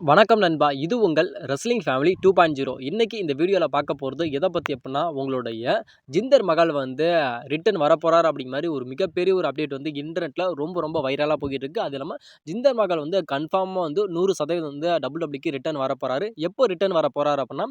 வணக்கம் நண்பா. இது உங்கள் wrestling family two point zero இன்றைக்கி இந்த வீடியோவில் பார்க்க போகிறது எதை பற்றி எப்படின்னா உங்களுடைய ஜிந்தர் மகள் வந்து ரிட்டன் வரப்போகிறார் அப்படிங்க மாதிரி ஒரு மிகப்பெரிய ஒரு அப்டேட் வந்து இன்டர்நெட்டில் ரொம்ப ரொம்ப வைரலாக போய்கிட்டு இருக்குது அது இல்லாமல் ஜிந்தர் மகள் வந்து கன்ஃபார்மாக வந்து நூறு சதவீதம் வந்து டபுள் டபிள்யூக்கு ரிட்டன் வரப்போகிறாரு எப்போ ரிட்டன் வரப்போகிறார் அப்படின்னா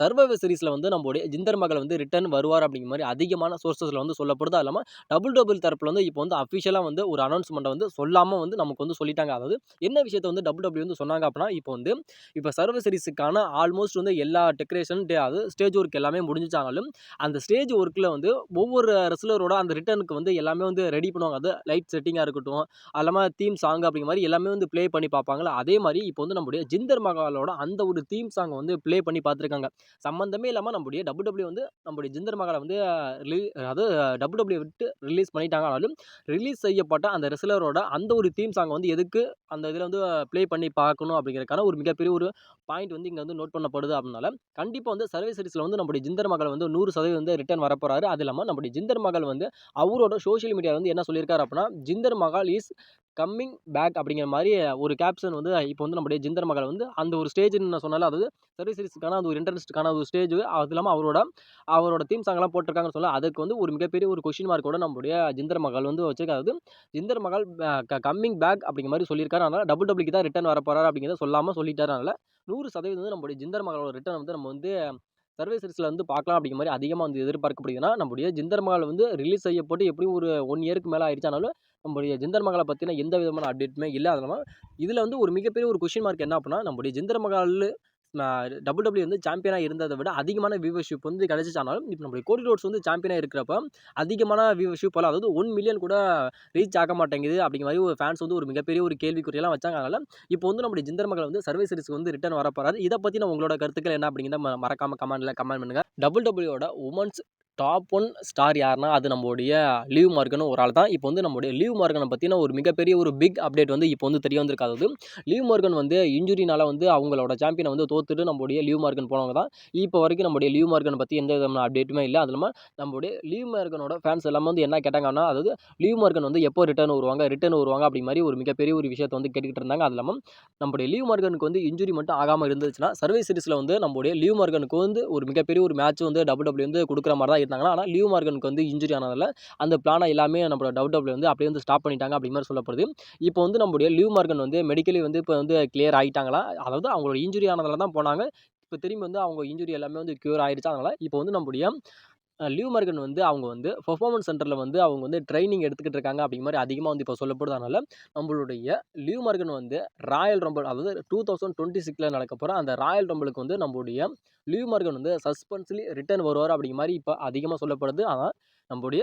சர்வைவர் சீரிஸில் வந்து நம்மளுடைய ஜிந்தர் மகள் வந்து ரிட்டன் வருவார் அப்படிங்கிற மாதிரி அதிகமான சோர்ஸஸில் வந்து சொல்லப்படுது. அது இல்லாமல் டபுள் டபுள் தரப்பில் வந்து இப்போ வந்து அஃபிஷியலாக வந்து ஒரு அனௌன்ஸ்மெண்ட்டை வந்து சொல்லாமல் வந்து நமக்கு வந்து சொல்லிட்டாங்க. அதாவது என்ன விஷயத்தை வந்து டபுள் டபுள்யூ வந்து சொன்னாங்க அப்படின்னா இப்போ வந்து இப்போ சர்வ சீரிஸுக்கான ஆல்மோஸ்ட் வந்து எல்லா டெக்கரேஷன் அது ஸ்டேஜ் ஒர்க் எல்லாமே முடிஞ்சிச்சாங்களும் அந்த ஸ்டேஜ் ஒர்க்கில் வந்து ஒவ்வொரு ரெஸ்லரோட அந்த ரிட்டர்னுக்கு வந்து எல்லாமே வந்து ரெடி பண்ணுவாங்க. அது லைட் செட்டிங்காக இருக்கட்டும் அது இல்லாமல் தீம் சாங் அப்படிங்கிற மாதிரி எல்லாமே வந்து ப்ளே பண்ணி பார்ப்பாங்களே அதே மாதிரி இப்போ வந்து நம்முடைய ஜிந்தர் மகாலோட அந்த ஒரு தீம் சாங் வந்து ப்ளே பண்ணி பார்த்துருக்காங்க. சம்மந்தமே இல்லாமல் நம்முடைய டபுள் டபிள்யூ வந்து நம்முடைய ஜிந்தர் மகாலை வந்து ரிலீ அதாவது டபுள் டபிள்யூ விட்டு ரிலீஸ் பண்ணிட்டாங்க ஆனாலும் ரிலீஸ் செய்யப்பட்ட அந்த ரெஸ்லரோட அந்த ஒரு தீம் சாங் வந்து எதுக்கு அந்த இதில் வந்து ப்ளே பண்ணி பார்க்கணும் அப்படிங்கிறதுக்கான ஒரு மிகப்பெரிய ஒரு பாயிண்ட் வந்து இங்கே வந்து நோட் பண்ணப்படுது அப்படின்னால கண்டிப்பாக வந்து சர்வே சீரிஸில் வந்து நம்முடைய ஜிந்தர் மகள் வந்து நூறு சதவீதம் வந்து ரிட்டர்ன் வரப்போறாரு. அது இல்லாமல் நம்முடைய ஜிந்தர் மகள் வந்து அவரோட சோஷியல் மீடியாவில் வந்து என்ன சொல்லியிருக்காரு அப்படின்னா Jinder Mahal is coming back அப்படிங்கிற மாதிரி ஒரு கேப்ஷன் வந்து இப்போ வந்து நம்முடைய ஜிந்தர் மகள் வந்து அந்த ஒரு ஸ்டேஜ்னு நான் சொன்னால அதாவது சர்வீஸ் சீரிஸ்க்கான அது ஒரு இன்டர்னஸ்ட்டுக்கான ஒரு ஸ்டேஜ் அது இல்லாமல் அவரோட அவரோட தீம் சாங்லாம் போட்டிருக்காங்கன்னு சொல்ல அதுக்கு வந்து ஒரு மிகப்பெரிய ஒரு கொஷின் மார்க்கோட நம்முடைய ஜிந்தர் மகள் வந்து வச்சிருக்காரு. அதாவது ஜிந்தர் மகள் கம்மிங் பேக் அப்படிங்கிற மாதிரி சொல்லியிருக்காரு. அதனால் டபுள் டபுள்க்கு தான் ரிட்டர்ன் வரப்போறாரு அப்படிங்கிறத சொல்லாமல் சொல்லிட்டாரு. அதனால் நூறு சதவீதம் வந்து நம்முடைய ஜிந்தர் மகளோட ரிட்டர்ன் வந்து நம்ம வந்து சர்வே சீரிஸில் வந்து பார்க்கலாம் அப்படிங்கிற மாதிரி அதிகமாக வந்து எதிர்பார்க்கப்படுதுன்னா நம்முடைய ஜிந்தர் மகள் வந்து ரிலீஸ் செய்யப்பட்டு எப்படியும் ஒரு ஒன் இயருக்கு மேலே ஆயிடுச்சானாலும் நம்முடைய ஜிந்தர் மகளை பற்றின எந்த விதமான அப்டேட்டுமே இல்லை. அது இதில் வந்து ஒரு மிகப்பெரிய ஒரு கொஷின் மார்க் என்ன அப்படின்னா நம்முடைய ஜிந்தர் மகால் டபுள் டபுள்யூ வந்து சாம்பியனாக இருந்ததை விட அதிகமான வியூவர்ஷிப் வந்து கிடச்சிச்சானாலும் இப்போ நம்மளுடைய கோடி ரோட்ஸ் வந்து சாம்பியனாக இருக்கிறப்ப அதிகமான வியூவர்ஷிப் போல அதாவது ஒன் மில்லியன் கூட ரீச் ஆக மாட்டேங்குது அப்படிங்கிற மாதிரி ஒரு ஃபேன்ஸ் வந்து ஒரு மிகப்பெரிய ஒரு கேள்விக்குறியெல்லாம் வச்சாங்க அதனால் இப்போ வந்து நம்முடைய ஜிந்தர் மகள் வந்து சர்வீஸ் சீரிஸ்க்கு வந்து ரிட்டர்ன் வரப்போறாரு. இதை பற்றி நான் உங்களோட கருத்துக்கள் என்ன அப்படிங்கிறத மறக்காம கமெண்ட்டில் கமெண்ட் பண்ணுங்கள் டபுள் டபுள்யூட உமன்ஸ் டாப் ஒன் ஸ்டார் யாருன்னா அது நம்மளுடைய லீவ் மார்கனும் ஒரு ஆள் தான் இப்போ வந்து நம்மளுடைய லீவ் மார்கனை பற்றின ஒரு மிகப்பெரிய ஒரு பிக் அப்டேட் வந்து இப்போ வந்து தெரிய வந்திருக்காது லீவ் மார்கன் வந்து இன்ஜுரினால வந்து அவங்களோட சாம்பியனை வந்து தோத்துட்டு நம்மளுடைய லீவ் மார்கன் போனவங்க தான். இப்போ வரைக்கும் நம்மளுடைய லீவ் மார்கனை பற்றி எந்த விதமான அப்டேட்டுமே இல்லை. அது இல்லாமல் நம்மளுடைய லீவ் மார்கனோட ஃபேன்ஸ் எல்லாமே வந்து என்ன கேட்டாங்கன்னா அதாவது லீவ் மார்கன் வந்து எப்போ ரிட்டர்ன் வருவாங்க ரிட்டர்ன் வருவாங்க அப்படி மாதிரி ஒரு மிகப்பெரிய ஒரு விஷயத்தை வந்து கேட்டுக்கிட்டு இருந்தாங்க. அது இல்லாமல் நம்மளுடைய லீவ் மார்கனுக்கு வந்து இன்ஜுரி மட்டும் ஆகாமல் இருந்துச்சுன்னா சர்வீஸ் சீரிஸில் வந்து நம்மளுடைய லீவ் மார்கனுக்கு வந்து ஒரு மிகப்பெரிய ஒரு மேட்ச் வந்து டபுள் டபுள்யூ வந்து கொடுக்குற மாதிரி தான் இருந்தாங்கன்னா ஆனால் லீவ் மார்கனுக்கு வந்து இன்ஜுரி ஆனதால் அந்த பிளானை எல்லாமே நம்மளோட டவுட் டபுள் வந்து அப்படியே வந்து ஸ்டாப் பண்ணிட்டாங்க அப்படி மாதிரி சொல்லப்படுது இப்போ வந்து நம்மளுடைய லீவ் மார்கன் வந்து மெடிக்கலி வந்து இப்போ வந்து கிளியர் ஆகிட்டாங்களா அதாவது அவங்களோட இன்ஜுரி ஆனதில் தான் போனாங்க. இப்போ திரும்பி வந்து அவங்க இன்ஜுரி எல்லாமே வந்து க்யூர் ஆயிடுச்சு அதனால் இப்போ வந்து நம்முடைய லியூ மார்கன் வந்து அவங்க வந்து பெர்ஃபார்மன்ஸ் சென்டரில் வந்து அவங்க வந்து ட்ரைனிங் எடுத்துக்கிட்டு இருக்காங்க அப்படிங்கிற மாதிரி அதிகமாக வந்து இப்போ சொல்லப்படுறதுனால நம்மளுடைய லியூ மார்கன் வந்து ராயல் ரம்பல் அதாவது டூ தௌசண்ட் டுவெண்ட்டி சிக்ஸில் நடக்க போகிற அந்த ராயல் ரம்பலுக்கு வந்து நம்மளுடைய லியூ மார்கன் வந்து சஸ்பென்ஸ்லி ரிட்டர்ன் வருவார் அப்படிங்கிற மாதிரி இப்போ அதிகமாக சொல்லப்படுது. ஆனால் நம்மளுடைய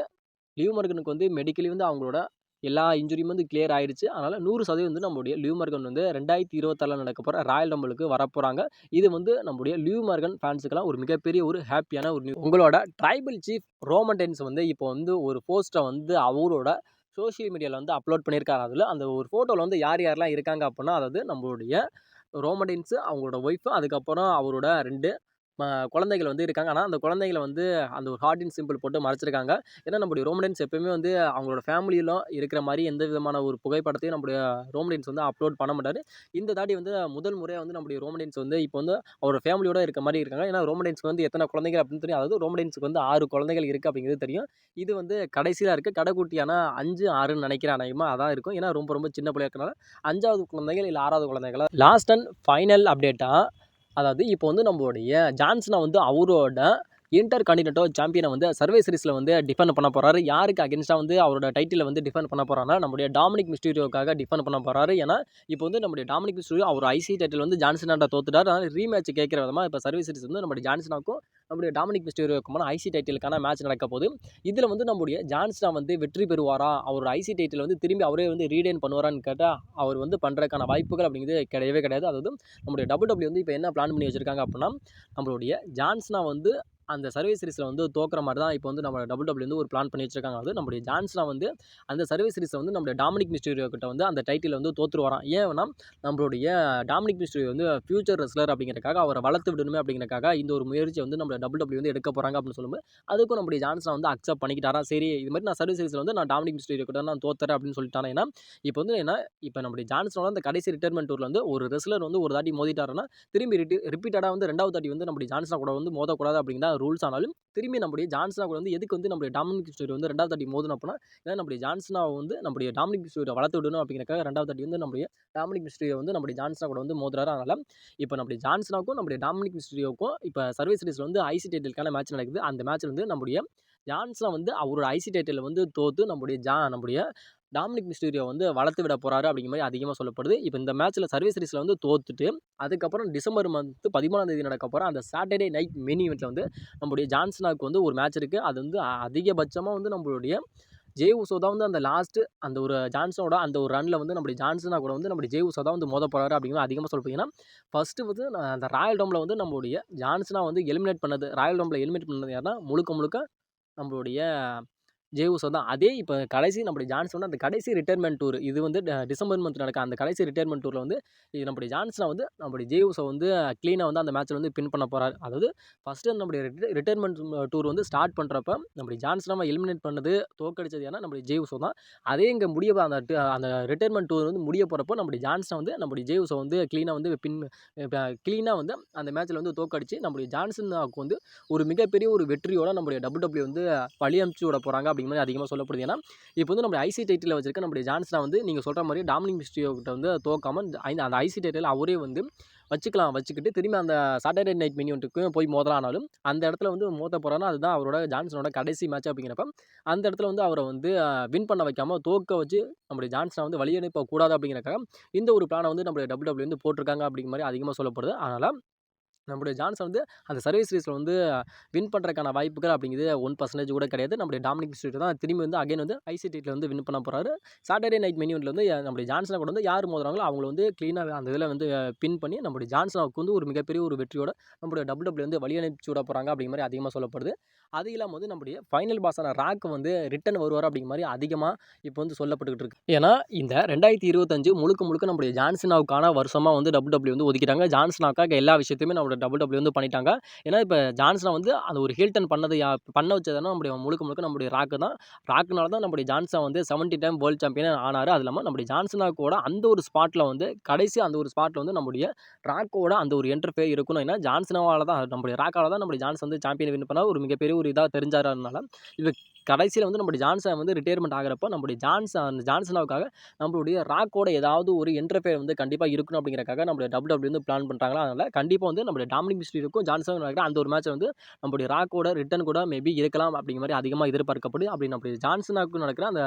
லியூ மார்கனுக்கு வந்து மெடிக்கலி வந்து அவங்களோட எல்லா இன்ஜுரியும் வந்து கிளியர் ஆயிடுச்சு. அதனால் நூறு சதவீதம் வந்து நம்முடைய லியூ மார்கன் வந்து ரெண்டாயிரத்தி இருபத்தாறில் நடக்க போகிற ராயல் ரம்பிளுக்கு வரப்போகிறாங்க இது வந்து நம்முடைய லியூ மார்கன் ஃபேன்ஸுக்கெல்லாம் ஒரு மிகப்பெரிய ஒரு ஹாப்பியான ஒரு நியூ உங்களோட ட்ரைபல் சீஃப் ரோமன் டென்ஸ் வந்து இப்போ வந்து ஒரு போஸ்ட்டை வந்து அவரோட சோஷியல் மீடியாவில் வந்து அப்லோட் பண்ணியிருக்காரு. அதில் அந்த ஒரு ஃபோட்டோவில் வந்து யார் யாரெல்லாம் இருக்காங்க அப்படின்னா அதாவது நம்மளுடைய ரோமடென்ஸு அவங்களோட ஒய்ஃபு அதுக்கப்புறம் அவரோட ரெண்டு குழந்தைகள் வந்து இருக்காங்க. ஆனால் அந்த குழந்தைகளை வந்து அந்த ஒரு ஹார்டின் சிம்பிள் போட்டு மறைச்சிருக்காங்க. ஏன்னா நம்முடைய ரோமடென்ஸ் எப்பயுமே வந்து அவங்களோட ஃபேமிலியிலும் இருக்கிற மாதிரி எந்த விதமான ஒரு புகைப்படத்தையும் நம்முடைய ரோமடென்ஸ் வந்து அப்லோட் பண்ண மாட்டார். இந்த தாட்டி வந்து முதல் முறையாக வந்து நம்முடைய ரோமடென்ஸ் வந்து இப்போ வந்து அவரோட ஃபேமிலியோட இருக்க மாதிரி இருக்காங்க. ஏன்னா ரோமடென்ஸ்க்கு வந்து எத்தனை குழந்தைகள் அப்படின்னு தெரியும். அதாவது ரோமடென்ஸுக்கு வந்து ஆறு குழந்தைகள் இருக்குது அப்படிங்கிறது தெரியும். இது வந்து கடைசியாக இருக்குது கடைக்குட்டியான அஞ்சு ஆறுன்னு நினைக்கிறேன் அநேகமாக அதான் இருக்கும். ஏன்னா ரொம்ப ரொம்ப சின்ன பிள்ளையா இருக்கனால அஞ்சாவது குழந்தைகள் இல்லை ஆறாவது குழந்தைகள்? லாஸ்ட் அண்ட் ஃபைனல் அப்டேட்டாக அதாவது இப்போ வந்து நம்மளுடைய ஜான்சனை வந்து அவரோட இன்டர் கான்டினென்டோ சாம்பியனை வந்து சர்வே சீரிஸில் வந்து டிஃபெண்ட் பண்ண போகிறாரு யாருக்கு அகேன்ஸ்டாக வந்து அவரோட டைட்டிலில் வந்து டிஃபெண்ட் பண்ண போகிறாருன்னா நம்முடைய டாமினிக் மிஸ்டீரியோக்காக டிஃபெண்ட் பண்ண போகிறாரு ஏன்னா இப்போ வந்து நம்முடைய டாமினிக் மிஸ்டீரியோ அவர் ஐசி டைட்டில் வந்து ஜான்சனாட்ட தோத்துட்டார். அதனால் ரீமேட்ச் கேட்குற விதமாக இப்போ சர்வே சீரிஸ் வந்து நம்முடைய ஜான்சனாக்கும் நம்முடைய டாமினிக் மிஸ்டீரியோக்குமான ஐசி டைட்டிலுக்கான மேட்ச் நடக்க போகுது. இதில் வந்து நம்முடைய ஜான்ஸ்டா வந்து வெற்றி பெறுவாரா? அவரோட ஐசி டைட்டில் வந்து திரும்பி அவரே வந்து ரீடைன் பண்ணுவாரான்னு கேட்டால் அவர் வந்து பண்ணுறதுக்கான வாய்ப்புகள் அப்படிங்கிறது கிடையவே கிடையாது. அதாவது நம்முடைய டபுள் டபுள்யூ வந்து இப்போ என்ன பிளான் பண்ணி வச்சுருக்காங்க அப்படின்னா நம்மளுடைய ஜான்ஸ்னா வந்து அந்த சர்வீஸ் சீரிஸில் வந்து தோக்குற மாதிரி தான் இப்போ வந்து நம்ம டபுள் டபுள்யூ வந்து ஒரு பிளான் பண்ணி வச்சிருக்காங்க. அது நம்முடைய ஜான்ஸ்னா வந்து அந்த சர்வீஸ் சீரிஸில் வந்து நம்மளுடைய டாமினிக் மிஸ்டீரியோ கிட்ட வந்து அந்த டைட்டில் வந்து தோற்று வரான் ஏன்னா நம்மளுடைய டாமினிக் மிஸ்டீரியோ வந்து ஃபியூச்சர் ரெஸ்லர் அப்படிங்கிறக்காக அவரை வளர்த்து விடணுமே அப்படிங்கிறக்காக இந்த ஒரு முயற்சி வந்து நம்ம டபுள் டபுள்யூ வந்து எடுக்க போகிறாங்க அப்படின்னு சொல்லும்போது அதுக்கும் நம்முடைய ஜான்சன் வந்து அக்செப்ட் பண்ணிக்கிட்டாரா சரி இது மாதிரி நான் சர்வீஸ் சீரிஸில் வந்து நான் டாமினிக் மிஸ்டீரியோ கிட்ட நான் தோத்துறேன் அப்படின்னு சொல்லிட்டானே ஏன்னா இப்போ வந்து என்ன இப்போ நம்முடைய ஜான்சனோட அந்த கடைசி ரிட்டைர்மெண்ட் டூரில் வந்து ஒரு ரெஸ்லர் வந்து ஒரு தாட்டி மோதிட்டாருன்னா திரும்பி ரிட்டி ரிப்பீட்டடாக வந்து ரெண்டாவது தாட்டி வந்து நம்மளுடைய ஜான்ஸ்னா கூட வந்து மோதக்கூடாது அப்படிங்கிற ரூல்ஸ் ஆனாலும் திரும்பி நம்முடைய ஜான்சனா கூட வந்து எதுக்கு வந்து நம்முடைய டாமினிக் ஸ்டோரி வந்து ரெண்டாவது தாட்டி மோதணும் அப்படின்னா ஏன்னா நம்முடைய ஜான்சனாவை வந்து நம்முடைய டாமினிக் ஸ்டோரியை வளர்த்து விடணும் அப்படிங்கிறக்காக ரெண்டாவது தாட்டி வந்து நம்முடைய டாமினிக் மிஸ்டரியை வந்து நம்முடைய ஜான்சனா கூட வந்து மோதுறாரு. அதனால் இப்போ நம்முடைய ஜான்சனாவுக்கும் நம்முடைய டாமினிக் மிஸ்டரியோக்கும் இப்போ சர்வீஸ் சீரிஸில் வந்து ஐசி டைட்டிலுக்கான மேட்ச் நடக்குது. அந்த மேட்ச்சில் வந்து நம்முடைய ஜான்சனா வந்து அவரோட ஐசி டைட்டிலில் வந்து தோற்று நம்முடைய ஜா நம்முடைய டாமினிக் மிஸ்டீரியோ வந்து வளர்த்து விட போகிறாரு அப்படிங்கிற மாதிரி அதிகமாக சொல்லப்படுது. இப்போ இந்த மேட்ச்சில் சர்வீஸ் சீரிஸில் வந்து தோத்துட்டு அதுக்கப்புறம் டிசம்பர் மந்த் பதிமூணாம் தேதி நடக்க போகிற அந்த சாட்டர்டே நைட் மினி இவெண்ட்டில் வந்து நம்மளுடைய ஜான்சனாக்கு வந்து ஒரு மேட்ச் இருக்குது அது வந்து அதிகபட்சமாக வந்து நம்மளுடைய ஜே உசோ தான் வந்து அந்த லாஸ்ட்டு அந்த ஒரு ஜான்சனோட அந்த ஒரு ரனில் வந்து நம்முடைய ஜான்சனா கூட வந்து நம்முடைய ஜே உசோ தான் வந்து மோத போகிறாரு அப்படிங்கிற அதிகமாக சொல்ல ஃபஸ்ட்டு வந்து நான் அந்த ராயல் டோமில் வந்து நம்மளுடைய ஜான்சனா வந்து எலிமினேட் பண்ணது ராயல் டோமில் எலிமினேட் பண்ணது யாருன்னா முழுக்க முழுக்க நம்மளுடைய ஜே. வந்து தான். அதே இப்போ கடைசி நம்முடைய ஜான்சன் அந்த கடைசி ரிட்டைர்மெண்ட் டூர் இது வந்து டிசம்பர் மந்த் நடக்க அந்த கடைசி ரிட்டைர்மெண்ட் டூரில் வந்து இது நம்முடைய ஜான்சனை வந்து நம்முடைய ஜே. வந்து க்ளீனாக வந்து அந்த மேட்ச்சில் வந்து பின் பண்ண போகிறார் அதாவது ஃபஸ்ட்டு நம்முடைய ரிட்டைர்மெண்ட் டூர் வந்து ஸ்டார்ட் பண்ணுறப்ப நம்முடைய ஜான்சனாக எலிமினேட் பண்ணது தோக்கடிச்சது ஏன்னா நம்முடைய ஜே. தான். அதே இங்கே முடிய அந்த அந்த ரிட்டைர்மெண்ட் டூர் வந்து முடிய போகிறப்போ நம்முடைய ஜான்சனை வந்து நம்முடைய ஜே. வந்து க்ளீனாக வந்து பின் க்ளீனாக வந்து அந்த மேட்ச்சில் வந்து தோக்கடிச்சு நம்முடைய ஜான்சனாவுக்கு வந்து ஒரு மிகப்பெரிய ஒரு வெற்றியோட நம்முடைய டபுள் டபிள்யூ வந்து வழி அனுப்பிச்சு விட போகிறாங்க அப்படிங்கிற மாதிரி அதிகமாக சொல்லப்படுது. ஏன்னா இப்போ வந்து நம்ம ஐசி டைட்டில் வச்சிருக்க நம்மளுடைய ஜான்ஸ்னா வந்து நீங்கள் சொல்கிற மாதிரி டாமினிக் மிஸ்டியோ கிட்ட வந்து தோக்காம அந்த ஐசி டைட்டில் அவரே வந்து வச்சுக்கலாம் வச்சுக்கிட்டு திரும்பி அந்த சாட்டர்டே நைட் மினியூட்டுக்கும் போய் மோதலானாலும் அந்த இடத்துல வந்து மோத போகிறான்னா அதுதான் அவரோட ஜான்சனோட கடைசி மேட்ச் அப்படிங்கிறப்ப அந்த இடத்துல வந்து அவரை வந்து வின் பண்ண வைக்காமல் தோக்க வச்சு நம்மளுடைய ஜான்சனை வந்து வழியனுப்பக்கூடாது கூடாது அப்படிங்கிறக்காக இந்த ஒரு பிளானை வந்து நம்மளுடைய டபுள் வந்து போட்டிருக்காங்க அப்படிங்கிற மாதிரி அதிகமாக சொல்லப்படுது. அதனால் நம்முடைய ஜான்சன் வந்து அந்த சர்வீஸ் ரீஸில் வந்து வின் பண்ணுறதுக்கான வாய்ப்புகள் அப்படிங்கிறது ஒன் பர்சன்டேஜ் கூட கிடையாது. நம்முடைய டாமினிக் ஸ்ட்ரீட் தான் திரும்பி வந்து அகைன் வந்து ஐசிடியில் வந்து வின் பண்ண போகிறாரு சாட்டர்டே நைட் மெனியூனில் வந்து நம்முடைய ஜான்சனை கூட வந்து யார் மோதுறாங்களோ அவங்கள வந்து க்ளீனாக அந்த இதில் வந்து பின் பண்ணி நம்முடைய ஜான்சனாவுக்கு வந்து ஒரு மிகப்பெரிய ஒரு வெற்றியோட நம்முடைய டபுள் டபுள் வந்து வழி அனுப்பிச்சு விட போகிறாங்க அப்படிங்கிற மாதிரி அதிகமாக சொல்லப்படுது. அது இல்லாமல் வந்து நம்முடைய ஃபைனல் பாஸான ராக் வந்து ரிட்டன் வருவார் அப்படிங்கிற மாதிரி அதிகமாக இப்போ வந்து சொல்லப்பட்டுக்கிட்டு இருக்கு. ஏன்னா இந்த ரெண்டாயிரத்தி இருபத்தஞ்சு முழுக்க முழுக்க நம்முடைய ஜான்சனாவுக்கான வருஷமாக வந்து டபுள் டபுள்யூ வந்து ஒதுக்கிட்டாங்க. ஜான்சனாவுக்காக எல்லா விஷயத்தையுமே நம்மளோட டபுள் டபுள்யூ வந்து பண்ணிட்டாங்க. ஏன்னா இப்போ ஜான்சனை வந்து அந்த ஒரு ஹில்டன் பண்ணது யா பண்ண வச்சதுன்னா நம்முடைய முழுக்க முழுக்க நம்முடைய ராக்கு தான். ராக்குனால தான் நம்முடைய ஜான்சன் வந்து செவன்ட்டி டைம் வேர்ல்டு சாம்பியன் ஆனார். அது இல்லாமல் நம்முடைய ஜான்சனாக்கோட அந்த ஒரு ஸ்பாட்டில் வந்து கடைசி அந்த ஒரு ஸ்பாட்டில் வந்து நம்முடைய ராக்கோட அந்த ஒரு என்டர்ஃபே இருக்கணும். ஏன்னா ஜான்சனாவால் தான் நம்முடைய ராக்கால தான் நம்முடைய ஜான்சன் வந்து சாம்பியன் வின் பண்ணால் ஒரு மிகப்பெரிய ஒரு இதாக தெரிஞ்சாரனால இது கடைசியில் வந்து நம்மளுடைய ஜான்சன் வந்து ரிட்டையர்மெண்ட் ஆகிறப்போ நம்மளுடைய ஜான்சன் அந்த ஜான்சனாவுக்காக நம்மளுடைய ராக்கோட ஏதாவது ஒரு என்டர்ஃபேர் வந்து கண்டிப்பாக இருக்கணும் அப்படிங்கிறக்காக நம்மளுடைய டபுள் டபுள்யூ வந்து பிளான் பண்ணுறாங்களா அதனால் கண்டிப்பாக வந்து நம்மளுடைய டாமினிக் மிஸ்ட்ரிக்கும் ஜான்சன் நடக்கிற அந்த ஒரு மேட்ச் வந்து நம்மளுடைய ராக்கோட ரிட்டன் கூட மேபி இருக்கலாம் அப்படிங்கிற மாதிரி அதிகமாக எதிர்பார்க்கப்படுது அப்படி நம்மளுடைய ஜான்சனாவுக்கு நடக்கிற அந்த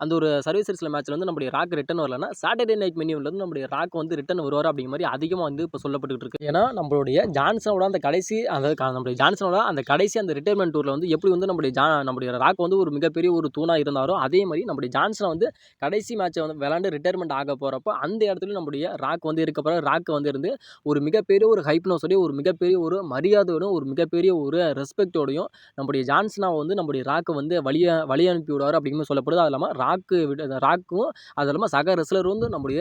அந்த ஒரு சர்வீஸ் மேட்ச்சில் வந்து நம்மளுடைய ராக் ரிட்டன் வரலன்னா சாட்டர்டே நைட் மெனியூவில் வந்து நம்மளுடைய ராக் வந்து ரிட்டன் வருவார் அப்படிங்கிற மாதிரி அதிகமாக வந்து இப்போ சொல்லப்பட்டுக்கிட்டு இருக்கு. ஏன்னா நம்மளுடைய ஜான்சனோட அந்த கடைசி அந்த நம்மளுடைய ஜான்சனோட அந்த கடைசி அந்த ரிட்டைர்மெண்ட் டூரில் வந்து எப்படி வந்து நம்மளுடைய ஜா நம்மளுடைய ராக் வந்து ஒரு மிகப்பெரிய ஒரு தூணாக இருந்தாரோ அதே மாதிரி நம்முடைய ஜான்சனை வந்து கடைசி மேட்சை வந்து விளாண்டு ரிட்டைர்மெண்ட் ஆக போகிறப்போ அந்த இடத்துல நம்முடைய ராக் வந்து இருக்க போகிற ராக் வந்து இருந்து ஒரு மிகப்பெரிய ஒரு ஹைப்னோஸோடய ஒரு மிகப்பெரிய ஒரு மரியாதையோடும் ஒரு மிகப்பெரிய ஒரு ரெஸ்பெக்டோடையும் நம்முடைய ஜான்சனாவை வந்து நம்முடைய ராக்கை வந்து வழிய வழி அனுப்பி விடுவார் அப்படிங்கிற சொல்லப்படுது. அது இல்லாமல் ராக்கு விட ராக்கும் அது இல்லாமல் சக ரெஸ்லர் வந்து நம்முடைய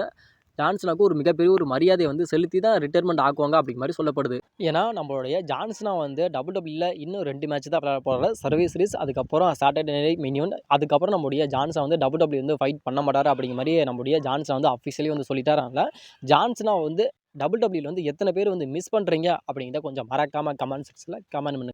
ஜான்சனாவுக்கு ஒரு மிகப்பெரிய ஒரு மரியாதை வந்து செலுத்தி தான் ரிட்டைர்மெண்ட் ஆக்குவாங்க அப்படிங்கிற மாதிரி சொல்லப்படுது. ஏன்னா நம்மளுடைய ஜான்சனா வந்து டபுள் டபுள்யூல இன்னும் ரெண்டு மேட்ச் தான் விளையாட போகிறார் சர்வீஸ் சீரிஸ் அதுக்கப்புறம் சாட்டர்டே நைட் மினியூன் அதுக்கப்புறம் நம்முடைய ஜான்சன் வந்து டபுள் டபுள்யூ வந்து ஃபைட் பண்ண மாட்டார் அப்படிங்கிற மாதிரி நம்முடைய ஜான்சன் வந்து அஃபிஷியலி வந்து சொல்லிட்டாரு ஜான்சனா வந்து டபுள் டபுள்யூல வந்து எத்தனை பேர் வந்து மிஸ் பண்ணுறீங்க அப்படிங்கிறத கொஞ்சம் மறக்காமல் கமெண்ட் செக்ஷனில் கமெண்ட் பண்ணுங்க.